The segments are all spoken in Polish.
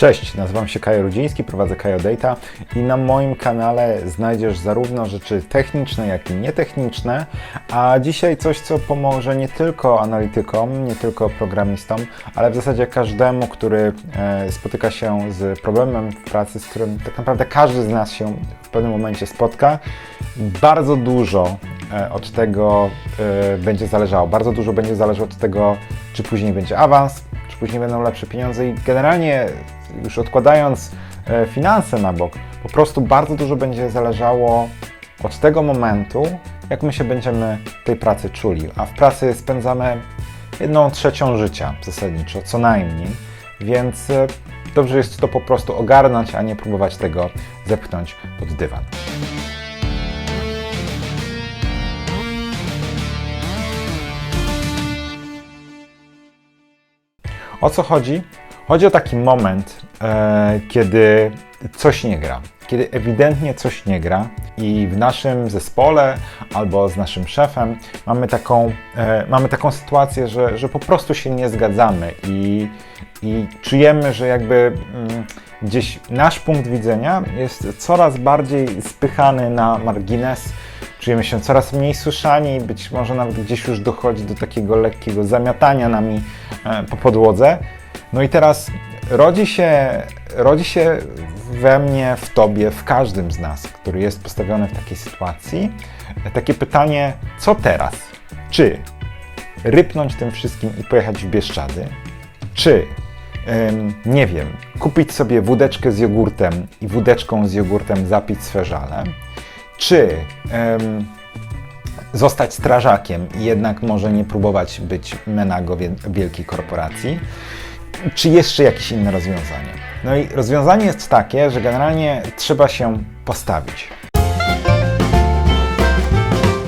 Cześć, nazywam się Kajo Rudziński, prowadzę Kajo Data i na moim kanale znajdziesz zarówno rzeczy techniczne, jak i nietechniczne, a dzisiaj coś, co pomoże nie tylko analitykom, nie tylko programistom, ale w zasadzie każdemu, który e, spotyka się z problemem w pracy, z którym tak naprawdę każdy z nas się w pewnym momencie spotka. Bardzo dużo e, od tego e, będzie zależało, bardzo dużo będzie zależało od tego, czy później będzie awans, czy później będą lepsze pieniądze i generalnie już odkładając e, finanse na bok, po prostu bardzo dużo będzie zależało od tego momentu, jak my się będziemy tej pracy czuli. A w pracy spędzamy jedną trzecią życia zasadniczo, co najmniej, więc e, dobrze jest to po prostu ogarnąć, a nie próbować tego zepchnąć pod dywan. O co chodzi? Chodzi o taki moment, e, kiedy coś nie gra. Kiedy ewidentnie coś nie gra i w naszym zespole albo z naszym szefem mamy taką, e, mamy taką sytuację, że, że po prostu się nie zgadzamy i, i czujemy, że jakby mm, gdzieś nasz punkt widzenia jest coraz bardziej spychany na margines. Czujemy się coraz mniej słyszani, być może nawet gdzieś już dochodzi do takiego lekkiego zamiatania nami e, po podłodze. No i teraz rodzi się, rodzi się we mnie, w tobie, w każdym z nas, który jest postawiony w takiej sytuacji, takie pytanie, co teraz? Czy rypnąć tym wszystkim i pojechać w Bieszczady? Czy, nie wiem, kupić sobie wódeczkę z jogurtem i wódeczką z jogurtem zapić swe żale? Czy zostać strażakiem i jednak może nie próbować być menago wie- wielkiej korporacji? Czy jeszcze jakieś inne rozwiązanie? No i rozwiązanie jest takie, że generalnie trzeba się postawić.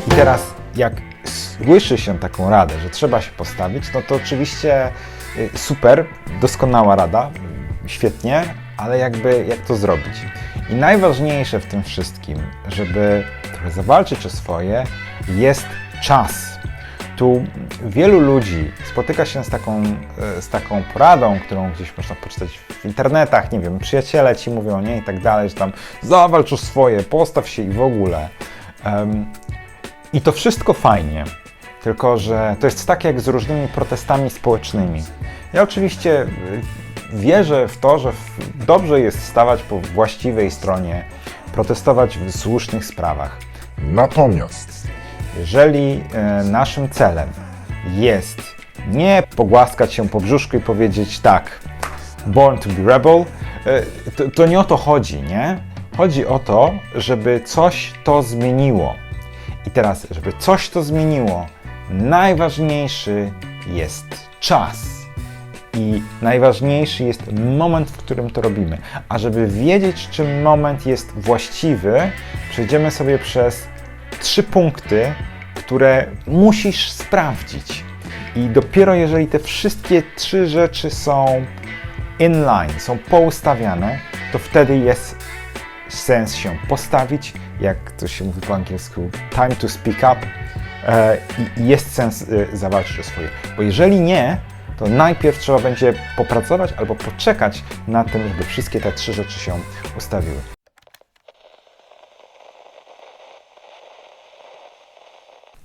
I teraz, jak słyszy się taką radę, że trzeba się postawić, no to oczywiście y, super, doskonała rada, świetnie, ale jakby jak to zrobić? I najważniejsze w tym wszystkim, żeby trochę zawalczyć o swoje, jest czas tu wielu ludzi spotyka się z taką, e, z taką poradą, którą gdzieś można poczytać w internetach, nie wiem, przyjaciele ci mówią, nie, i tak dalej, że tam zawalcz swoje, postaw się i w ogóle. Um, I to wszystko fajnie, tylko że to jest tak jak z różnymi protestami społecznymi. Ja oczywiście y, wierzę w to, że dobrze jest stawać po właściwej stronie, protestować w słusznych sprawach. Natomiast Jeżeli e, naszym celem jest nie pogłaskać się po brzuszku i powiedzieć tak, born to be rebel, e, to, to nie o to chodzi, nie? Chodzi o to, żeby coś to zmieniło. I teraz, żeby coś to zmieniło, najważniejszy jest czas. I najważniejszy jest moment, w którym to robimy. A żeby wiedzieć, czy moment jest właściwy, przejdziemy sobie przez trzy punkty, które musisz sprawdzić. I dopiero jeżeli te wszystkie trzy rzeczy są inline, są poustawiane, to wtedy jest sens się postawić, jak to się mówi po angielsku, time to speak up e, i jest sens e, zawalczyć o swoje. Bo jeżeli nie, to najpierw trzeba będzie popracować albo poczekać na tym, żeby wszystkie te trzy rzeczy się ustawiły.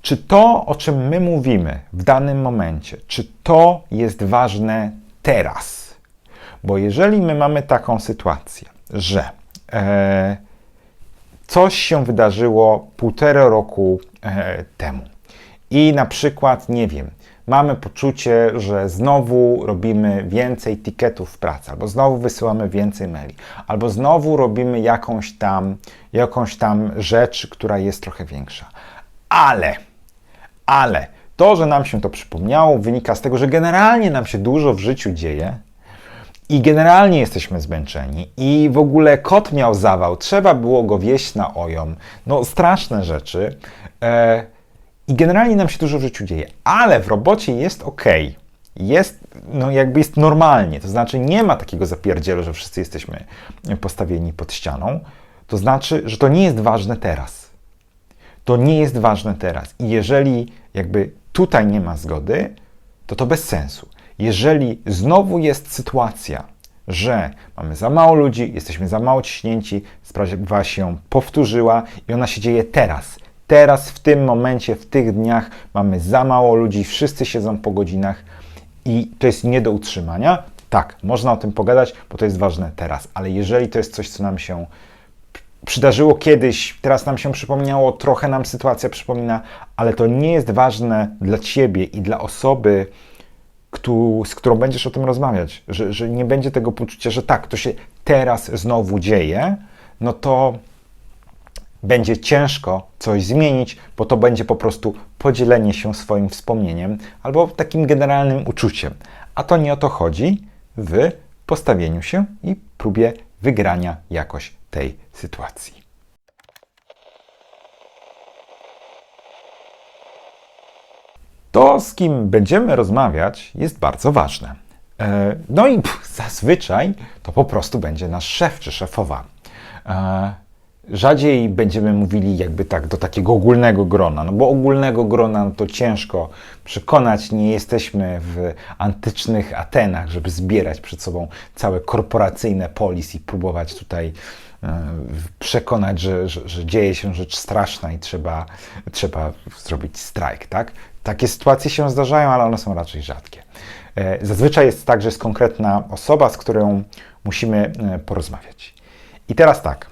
Czy to, o czym my mówimy w danym momencie, czy to jest ważne teraz? Bo jeżeli my mamy taką sytuację, że e, coś się wydarzyło półtora roku e, temu i na przykład, nie wiem, mamy poczucie, że znowu robimy więcej tiketów w pracy, albo znowu wysyłamy więcej maili, albo znowu robimy jakąś tam, jakąś tam rzecz, która jest trochę większa. Ale ale to, że nam się to przypomniało, wynika z tego, że generalnie nam się dużo w życiu dzieje i generalnie jesteśmy zmęczeni i w ogóle kot miał zawał, trzeba było go wieść na ojom. No, straszne rzeczy. E, I generalnie nam się dużo w życiu dzieje, ale w robocie jest ok. Jest, no jakby jest normalnie, to znaczy nie ma takiego zapierdzielu, że wszyscy jesteśmy postawieni pod ścianą. To znaczy, że to nie jest ważne teraz to nie jest ważne teraz. I jeżeli jakby tutaj nie ma zgody, to to bez sensu. Jeżeli znowu jest sytuacja, że mamy za mało ludzi, jesteśmy za mało ciśnięci, sprawa się powtórzyła i ona się dzieje teraz. Teraz, w tym momencie, w tych dniach mamy za mało ludzi, wszyscy siedzą po godzinach i to jest nie do utrzymania. Tak, można o tym pogadać, bo to jest ważne teraz, ale jeżeli to jest coś, co nam się przydarzyło kiedyś, teraz nam się przypomniało, trochę nam sytuacja przypomina, ale to nie jest ważne dla ciebie i dla osoby, z którą będziesz o tym rozmawiać, że, że nie będzie tego poczucia, że tak, to się teraz znowu dzieje, no to będzie ciężko coś zmienić, bo to będzie po prostu podzielenie się swoim wspomnieniem albo takim generalnym uczuciem. A to nie o to chodzi w postawieniu się i próbie wygrania jakoś tej sytuacji. To, z kim będziemy rozmawiać, jest bardzo ważne. E, No i zazwyczaj to po prostu będzie nasz szef czy szefowa. Rzadziej będziemy mówili jakby tak do takiego ogólnego grona, no bo ogólnego grona to ciężko przekonać. Nie jesteśmy w antycznych Atenach, żeby zbierać przed sobą całe korporacyjne polis i próbować tutaj e, przekonać, że, że, że dzieje się rzecz straszna i trzeba, trzeba zrobić strajk, tak? Takie sytuacje się zdarzają, ale one są raczej rzadkie. E, Zazwyczaj jest tak, że jest konkretna osoba, z którą musimy e, porozmawiać. I teraz tak.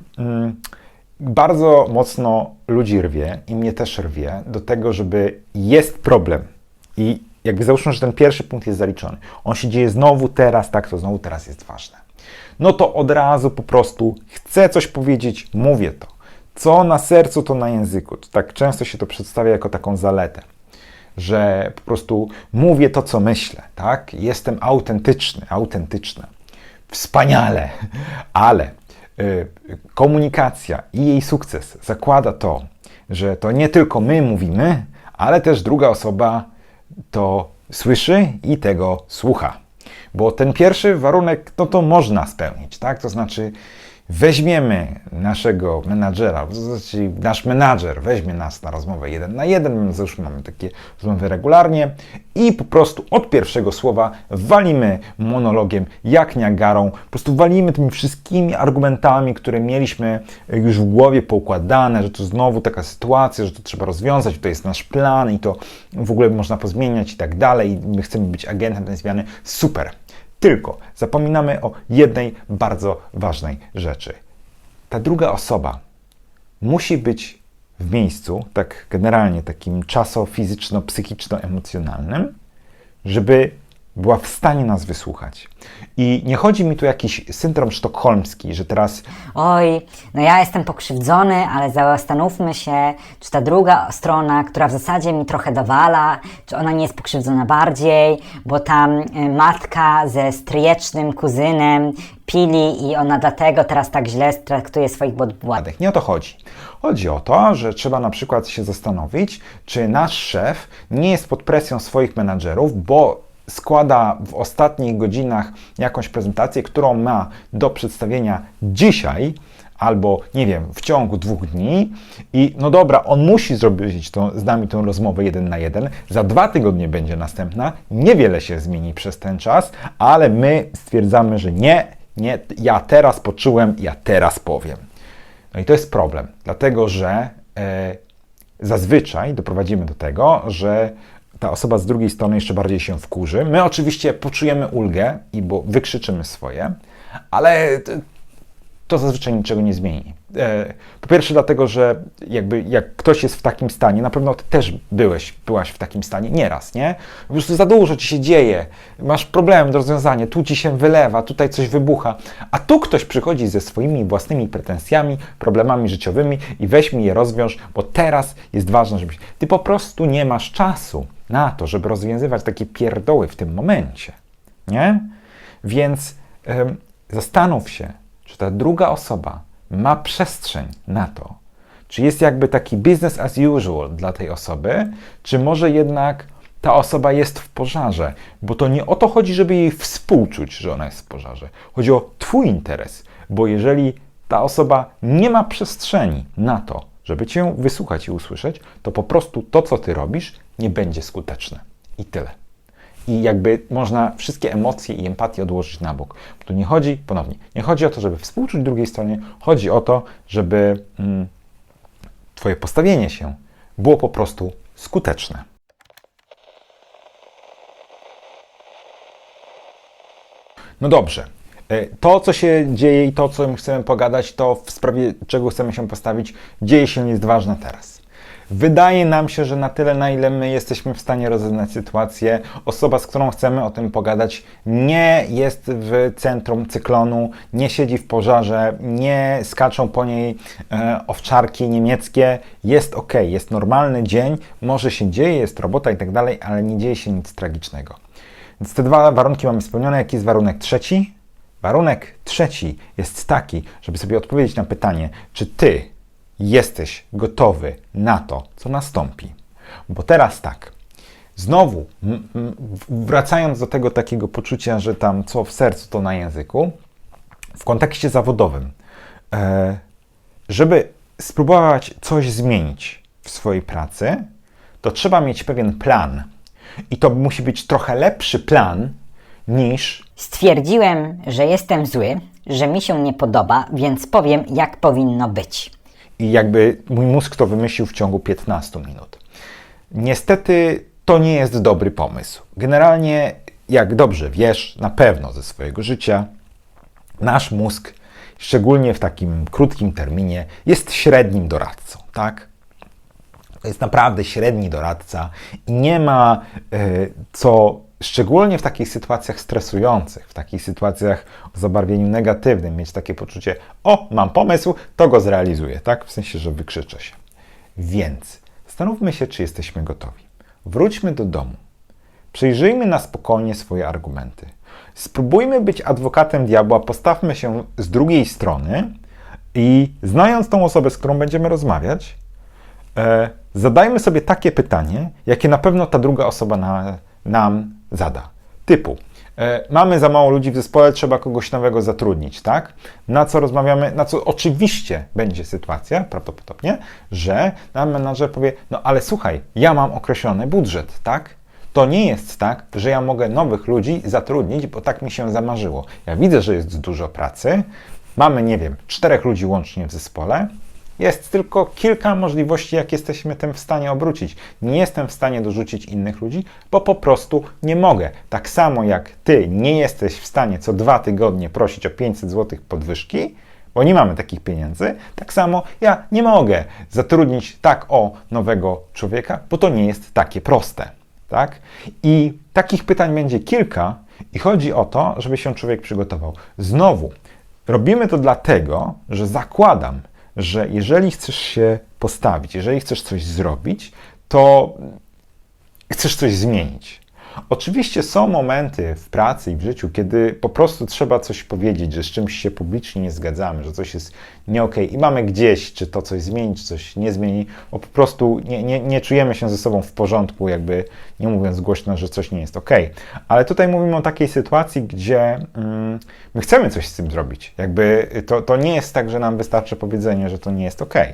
Bardzo mocno ludzi rwie i mnie też rwie do tego, żeby jest problem. I jakby załóżmy, że ten pierwszy punkt jest zaliczony. On się dzieje znowu teraz, tak, to znowu teraz jest ważne. No to od razu po prostu chcę coś powiedzieć, mówię to. Co na sercu, to na języku. Tak często się to przedstawia jako taką zaletę że po prostu mówię to, co myślę, tak? Jestem autentyczny, autentyczna. Wspaniale, ale komunikacja i jej sukces zakłada to, że to nie tylko my mówimy, ale też druga osoba to słyszy i tego słucha. Bo ten pierwszy warunek, no to można spełnić, tak? To znaczy, weźmiemy naszego menadżera, znaczy nasz menadżer weźmie nas na rozmowę jeden na jeden, załóżmy mamy takie rozmowy regularnie i po prostu od pierwszego słowa walimy monologiem jak Niagarą, po prostu walimy tymi wszystkimi argumentami, które mieliśmy już w głowie poukładane, że to znowu taka sytuacja, że to trzeba rozwiązać, to jest nasz plan i to w ogóle można pozmieniać i tak dalej, my chcemy być agentem tej zmiany. Super. Tylko zapominamy o jednej bardzo ważnej rzeczy. Ta druga osoba musi być w miejscu, tak generalnie takim czaso-fizyczno-psychiczno-emocjonalnym, żeby była w stanie nas wysłuchać. I nie chodzi mi tu o jakiś syndrom sztokholmski, że teraz Oj, no ja jestem pokrzywdzony, ale zastanówmy się, czy ta druga strona, która w zasadzie mi trochę dowala, czy ona nie jest pokrzywdzona bardziej, bo tam y, matka ze stryjecznym kuzynem pili i ona dlatego teraz tak źle traktuje swoich przypadek. Nie o to chodzi. Chodzi o to, że trzeba na przykład się zastanowić, czy nasz szef nie jest pod presją swoich menadżerów, bo składa w ostatnich godzinach jakąś prezentację, którą ma do przedstawienia dzisiaj albo nie wiem, w ciągu dwóch dni i no dobra, on musi zrobić to, z nami tę rozmowę jeden na jeden. Za dwa tygodnie będzie następna. Niewiele się zmieni przez ten czas, ale my stwierdzamy, że nie, nie, ja teraz poczułem, ja teraz powiem. No i to jest problem, dlatego że e, zazwyczaj doprowadzimy do tego, że ta osoba z drugiej strony jeszcze bardziej się wkurzy. My oczywiście poczujemy ulgę i bo wykrzyczymy swoje, ale to zazwyczaj niczego nie zmieni. E, Po pierwsze dlatego, że jakby jak ktoś jest w takim stanie, na pewno ty też byłeś, byłaś w takim stanie nieraz, nie? Po prostu za dużo ci się dzieje, masz problem do rozwiązania, tu ci się wylewa, tutaj coś wybucha, a tu ktoś przychodzi ze swoimi własnymi pretensjami, problemami życiowymi i weź mi je rozwiąż, bo teraz jest ważne, żebyś... Ty po prostu nie masz czasu na to, żeby rozwiązywać takie pierdoły w tym momencie, nie? Więc em, zastanów się, czy ta druga osoba ma przestrzeń na to, czy jest jakby taki business as usual dla tej osoby, czy może jednak ta osoba jest w pożarze, bo to nie o to chodzi, żeby jej współczuć, że ona jest w pożarze. Chodzi o Twój interes, bo jeżeli ta osoba nie ma przestrzeni na to, żeby Cię wysłuchać i usłyszeć, to po prostu to, co Ty robisz, nie będzie skuteczne. I tyle. I jakby można wszystkie emocje i empatię odłożyć na bok. Tu nie chodzi, ponownie, nie chodzi o to, żeby współczuć drugiej stronie, chodzi o to, żeby mm, Twoje postawienie się było po prostu skuteczne. No dobrze. E, To, co się dzieje i to, co my chcemy pogadać, to w sprawie czego chcemy się postawić, dzieje się, jest ważne teraz. Wydaje nam się, że na tyle, na ile my jesteśmy w stanie rozeznać sytuację, osoba, z którą chcemy o tym pogadać, nie jest w centrum cyklonu, nie siedzi w pożarze, nie skaczą po niej e, owczarki niemieckie. Jest ok, jest normalny dzień, może się dzieje, jest robota i tak dalej, ale nie dzieje się nic tragicznego. Więc te dwa warunki mamy spełnione. Jaki jest warunek trzeci? Warunek trzeci jest taki, żeby sobie odpowiedzieć na pytanie, czy ty jesteś gotowy na to, co nastąpi. Bo teraz tak, znowu wracając do tego takiego poczucia, że tam co w sercu, to na języku, w kontekście zawodowym, e, żeby spróbować coś zmienić w swojej pracy, to trzeba mieć pewien plan. I to musi być trochę lepszy plan niż Stwierdziłem, że jestem zły, że mi się nie podoba, więc powiem, jak powinno być. I jakby mój mózg to wymyślił w ciągu 15 minut. Niestety to nie jest dobry pomysł. Generalnie, jak dobrze wiesz, na pewno ze swojego życia, nasz mózg, szczególnie w takim krótkim terminie, jest średnim doradcą, tak? To jest naprawdę średni doradca i nie ma e, co, szczególnie w takich sytuacjach stresujących, w takich sytuacjach o zabarwieniu negatywnym, mieć takie poczucie, o, mam pomysł, to go zrealizuję, tak? W sensie, że wykrzyczę się. Więc zastanówmy się, czy jesteśmy gotowi. Wróćmy do domu. Przyjrzyjmy na spokojnie swoje argumenty. Spróbujmy być adwokatem diabła, postawmy się z drugiej strony i znając tą osobę, z którą będziemy rozmawiać, e, zadajmy sobie takie pytanie, jakie na pewno ta druga osoba na, nam zada. Typu, e, mamy za mało ludzi w zespole, trzeba kogoś nowego zatrudnić, tak? Na co rozmawiamy, na co oczywiście będzie sytuacja, prawdopodobnie, że nam menadżer powie, no ale słuchaj, ja mam określony budżet, tak? To nie jest tak, że ja mogę nowych ludzi zatrudnić, bo tak mi się zamarzyło. Ja widzę, że jest dużo pracy, mamy, nie wiem, czterech ludzi łącznie w zespole, jest tylko kilka możliwości, jak jesteśmy tym w stanie obrócić. Nie jestem w stanie dorzucić innych ludzi, bo po prostu nie mogę. Tak samo jak ty nie jesteś w stanie co dwa tygodnie prosić o 500 zł podwyżki, bo nie mamy takich pieniędzy, tak samo ja nie mogę zatrudnić tak o nowego człowieka, bo to nie jest takie proste. Tak? I takich pytań będzie kilka, i chodzi o to, żeby się człowiek przygotował. Znowu, robimy to dlatego, że zakładam, że jeżeli chcesz się postawić, jeżeli chcesz coś zrobić, to chcesz coś zmienić. Oczywiście są momenty w pracy i w życiu, kiedy po prostu trzeba coś powiedzieć, że z czymś się publicznie nie zgadzamy, że coś jest nie okej i mamy gdzieś, czy to coś zmieni, czy coś nie zmieni, bo po prostu nie, nie, nie czujemy się ze sobą w porządku, jakby nie mówiąc głośno, że coś nie jest okej. Ale tutaj mówimy o takiej sytuacji, gdzie mm, my chcemy coś z tym zrobić. Jakby to, to nie jest tak, że nam wystarczy powiedzenie, że to nie jest okej.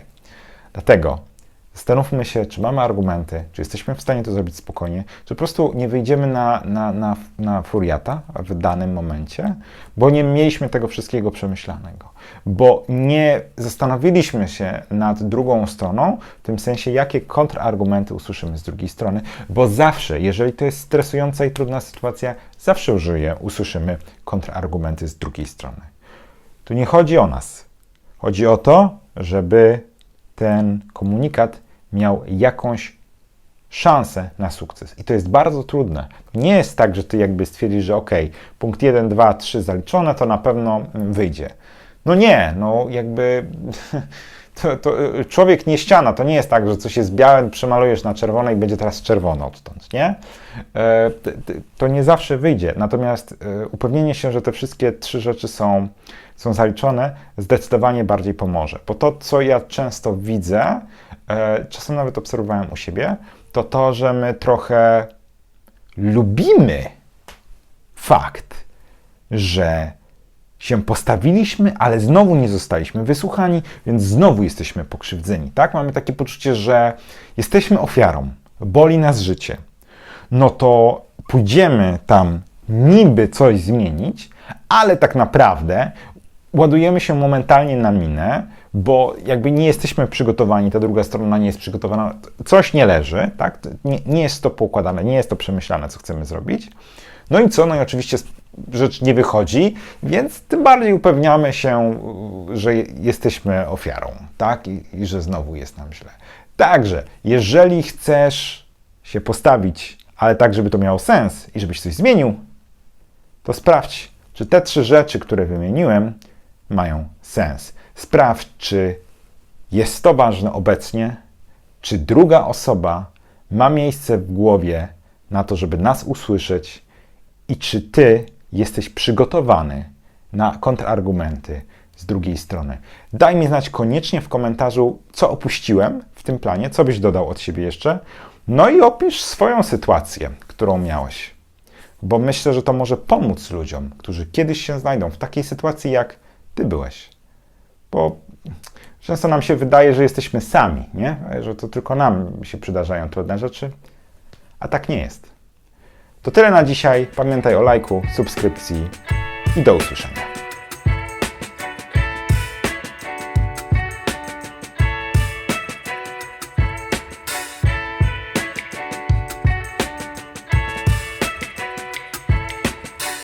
Dlatego Zastanówmy się, czy mamy argumenty, czy jesteśmy w stanie to zrobić spokojnie, czy po prostu nie wyjdziemy na, na, na, na furiata w danym momencie, bo nie mieliśmy tego wszystkiego przemyślanego, bo nie zastanowiliśmy się nad drugą stroną, w tym sensie, jakie kontrargumenty usłyszymy z drugiej strony, bo zawsze, jeżeli to jest stresująca i trudna sytuacja, zawsze użyję, usłyszymy kontrargumenty z drugiej strony. Tu nie chodzi o nas. Chodzi o to, żeby ten komunikat miał jakąś szansę na sukces. I to jest bardzo trudne. Nie jest tak, że ty jakby stwierdzisz, że ok, punkt 1, 2, 3 zaliczone, to na pewno wyjdzie. No nie, no jakby to, to y, człowiek nie ściana, to nie jest tak, że coś jest białe, przemalujesz na czerwone i będzie teraz czerwono odtąd, nie? E, To nie zawsze wyjdzie. Natomiast e, upewnienie się, że te wszystkie trzy rzeczy są, są zaliczone, zdecydowanie bardziej pomoże. Bo to, co ja często widzę, e, czasem nawet obserwowałem u siebie, to to, że my trochę lubimy fakt, że się postawiliśmy, ale znowu nie zostaliśmy wysłuchani, więc znowu jesteśmy pokrzywdzeni. Tak? Mamy takie poczucie, że jesteśmy ofiarą, boli nas życie. No to pójdziemy tam niby coś zmienić, ale tak naprawdę ładujemy się momentalnie na minę, bo jakby nie jesteśmy przygotowani, ta druga strona nie jest przygotowana, coś nie leży, tak? Nie, nie jest to poukładane, nie jest to przemyślane, co chcemy zrobić. No i co? No i oczywiście rzecz nie wychodzi, więc tym bardziej upewniamy się, że jesteśmy ofiarą, tak? I, i że znowu jest nam źle. Także, jeżeli chcesz się postawić, ale tak, żeby to miało sens i żebyś coś zmienił, to sprawdź, czy te trzy rzeczy, które wymieniłem, mają sens. Sprawdź, czy jest to ważne obecnie, czy druga osoba ma miejsce w głowie na to, żeby nas usłyszeć i czy ty jesteś przygotowany na kontrargumenty z drugiej strony. Daj mi znać koniecznie w komentarzu, co opuściłem w tym planie, co byś dodał od siebie jeszcze. No i opisz swoją sytuację, którą miałeś bo myślę, że to może pomóc ludziom, którzy kiedyś się znajdą w takiej sytuacji, jak ty byłeś. Bo często nam się wydaje, że jesteśmy sami, nie? że to tylko nam się przydarzają trudne rzeczy, a tak nie jest. To tyle na dzisiaj. Pamiętaj o lajku, subskrypcji i do usłyszenia.